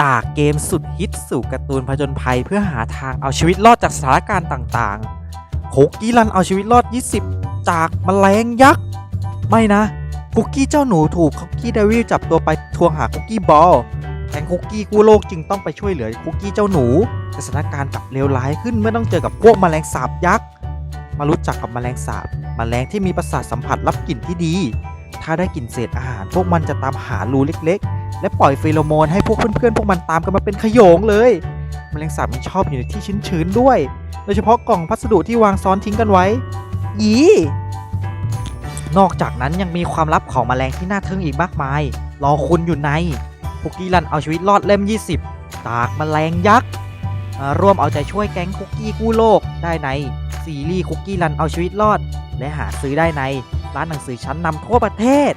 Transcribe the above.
จากเกมสุดฮิตสู่การ์ตูนผจญภัยเพื่อหาทางเอาชีวิตรอดจากสถานการณ์ต่างๆคุกกี้รันเอาชีวิตรอด 20 จากแมลงยักษ์ ไม่นะ คุกกี้เจ้าหนูถูกคุกกี้เดวิลจับตัวไปทวงหาคุกกี้บอลแก๊งคุกกี้กู้โลกจึงต้องไปช่วยเหลือคุกกี้เจ้าหนูแต่สถานการณ์กลับเลวร้ายขึ้นเมื่อต้องเจอกับพวกแมลงสาบยักษ์ มารู้จักกับแมลงสาบแมลงที่มีประสาทสัมผัสรับกลิ่นที่ดี ถ้าได้กลิ่นเศษอาหารพวกมันจะตามหารูเล็กๆ และปล่อยฟีโรโมนให้พวกเพื่อนๆพวกมันตามกันมาเป็นขโยงเลยแมลงสาบมันชอบอยู่ในที่ชื้นๆด้วย โดยเฉพาะกล่องพัสดุที่วางซ้อนทิ้งกันไว้ ยีนอกจากนั้นยังมีความลับของแมลงที่น่าทึ่งอีกมากมาย รอคุณอยู่ในคุกกี้รันเอาชีวิตรอดเล่ม 20จากแมลงยักษ์ร่วมเอาใจช่วยแก๊งคุกกี้กู้โลกได้ในซีรีส์คุกกี้รันเอาชีวิตรอด และหาซื้อได้ในร้านหนังสือชั้นนำทั่วประเทศ